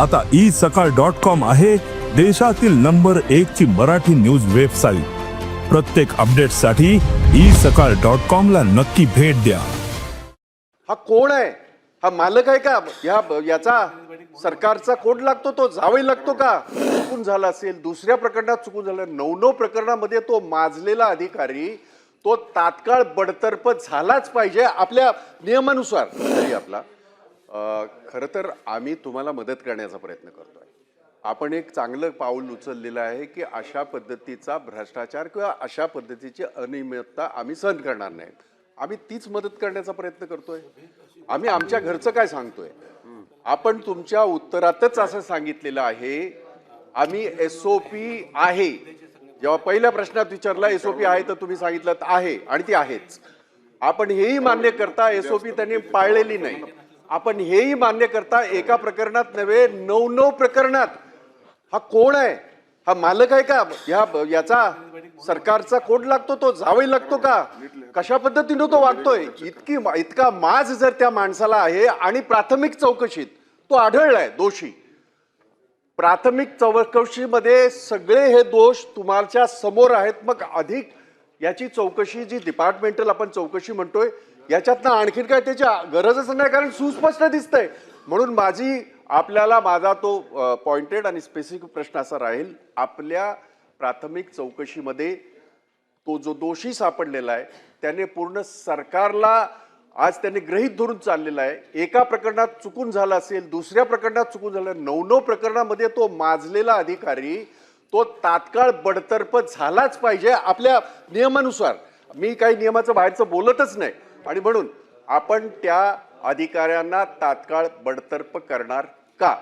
आता ई सकाळ dot com आहे देशातील नंबर एक ची मराठी न्यूज वेबसाईट. प्रत्येक अपडेटसाठी ई सकाळ डॉट कॉम ला नक्की भेट द्या. हा कोण आहे? हा मालक आहे का? या याचा सरकारचा कोड लागतो तो? जावई लागतो का? चुकून झाला असेल. दुसऱ्या प्रकरणात चुकून झालं. नऊ नऊ प्रकरणामध्ये तो माजलेला अधिकारी तो तात्काळ बडतर्फ झालाच पाहिजे. आपल्या नियमानुसार. आपला. खरं तर आम्ही तुम्हाला मदत करण्याचा प्रयत्न करतोय. आपण एक चांगलं पाऊल उचललेलं आहे की अशा पद्धतीचा भ्रष्टाचार किंवा अशा पद्धतीची अनियमितता आम्ही सहन करणार नाही आम्ही तीच मदत करण्याचा प्रयत्न करतोय. आम्ही आमच्या घरचं काय सांगतोय? आपण तुमच्या उत्तरातच असं सांगितलेलं आहे आम्ही एस ओ पी आहे. जेव्हा पहिल्या प्रश्नात विचारला एस ओ पी आहे तर तुम्ही सांगितलं आहे आणि ती आहेच. आपण हेही मान्य करता एस ओ पी त्यांनी पाळलेली नाही. आपण हेही मान्य करता एका प्रकरणात नव्हे नऊ नऊ प्रकरणात. हा कोण आहे? हा मालक आहे का? या याचा सरकारचा कोण लागतो तो? जावे लागतो का? कशा पद्धतीनं तो वागतोय? इतकी इतका माज जर त्या माणसाला आहे आणि प्राथमिक चौकशीत तो आढळलाय दोषी. प्राथमिक चौकशीमध्ये सगळे हे दोष तुम्हाला समोर आहेत. मग अधिक याची चौकशी जी डिपार्टमेंटल आपण चौकशी म्हणतोय याच्यातनं आणखीन काय त्याची गरजच नाही कारण सुस्पष्ट दिसतंय. म्हणून माझी आपल्याला माझा तो पॉइंटेड आणि स्पेसिफिक प्रश्न असा राहील. आपल्या प्राथमिक चौकशीमध्ये तो जो दोषी सापडलेला आहे त्याने पूर्ण सरकारला आज त्यांनी ग्रहित धरून चाललेला आहे. एका प्रकरणात चुकून झालं असेल दुसऱ्या प्रकरणात चुकून झालं नऊ नऊ प्रकरणामध्ये तो माजलेला अधिकारी तो तात्काळ बडतर्फ झालाच पाहिजे आपल्या नियमानुसार. मी काही नियमाचं बाहेरचं बोलतच नाही. आणि म्हणून आपण त्या अधिकाऱ्यांना तात्काळ बडतर्फ करणार का?